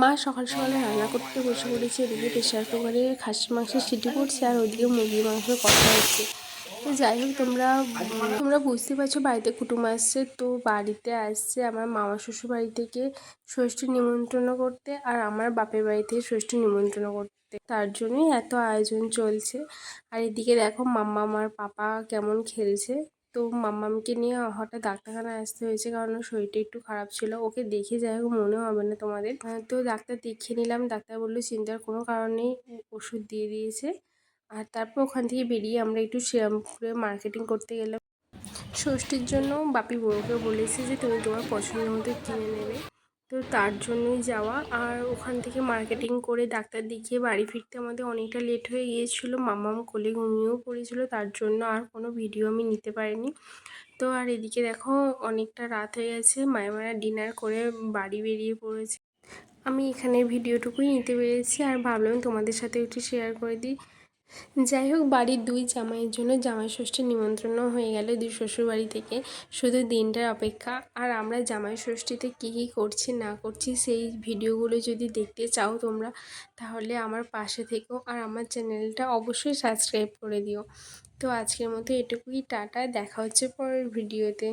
মা সকাল সকালে রান্না করতে বসে পড়েছে, এদিকে প্রেশার কুকারে খাসির মাংসের সিটি পড়ছে আর ওদিকে মুরগির মাংসের কথা হচ্ছে। তো যাই হোক, তোমরা তোমরা বুঝতে পারছ বাড়িতে কুটুম আসছে, তো বাড়িতে আসছে আমার মামা শ্বশুর বাড়ি থেকে ষষ্ঠী নিমন্ত্রণ করতে আর আমার বাপের বাড়ি থেকে ষষ্ঠী নিমন্ত্রণ করতে। তার জন্যই এত আয়োজন চলছে। আর এদিকে দেখো মাম্মা আমার পাপা কেমন খেলছে। তো মাম্মামকে নিয়ে হঠাৎ ডাক্তারখানায় আসতে হয়েছে কারণ শরীরটা একটু খারাপ ছিল। ওকে দেখে যাই হোক মনে হবে না তোমাদের। তো ডাক্তার দেখিয়ে নিলাম। ডাক্তার বলল, চিন্তার কোনো কারণেই ওষুধ দিয়ে দিয়েছে। আর তারপর ওখান থেকে বেরিয়ে আমরা একটু শ্রীরামপুরে মার্কেটিং করতে গেলাম। ষষ্ঠীর জন্য বাপি বউকে বলেছি যে, তুমি তোমার পছন্দ মতো কিনে নেবে। তার জন্যই যাওয়া। আর ওখান থেকে মার্কেটিং করে ডাক্তার দেখিয়ে বাড়ি ফিরতে আমাদের অনেকটা লেট হয়ে গিয়েছিল। মামাম কোলে ঘুমিয়েও পড়েছিল, তার জন্য আর কোনো ভিডিও আমি নিতে পারিনি। তো আর এদিকে দেখো, অনেকটা রাত হয়ে গেছে। মায়েমারা ডিনার করে বাড়ি বেরিয়ে পড়েছে। আমি এখানে ভিডিওটুকুই নিতে পেরেছি। আর ভাবলাম তোমাদের সাথে একটু শেয়ার করে দিই। যাই হোক, বাড়ির দুই জামাইয়ের জন্য জামাই ষষ্ঠীর নিমন্ত্রণও হয়ে গেল দুই শ্বশুর বাড়ি থেকে। শুধু দিনটার অপেক্ষা। আর আমরা জামাই ষষ্ঠীতে কী কী করছি, না করছি, সেই ভিডিওগুলো যদি দেখতে চাও তোমরা, তাহলে আমার পাশে থেকো আর আমার চ্যানেলটা অবশ্যই সাবস্ক্রাইব করে দিও। তো আজকের মতো এটুকুই, টাটা, দেখা হচ্ছে পরের ভিডিওতে।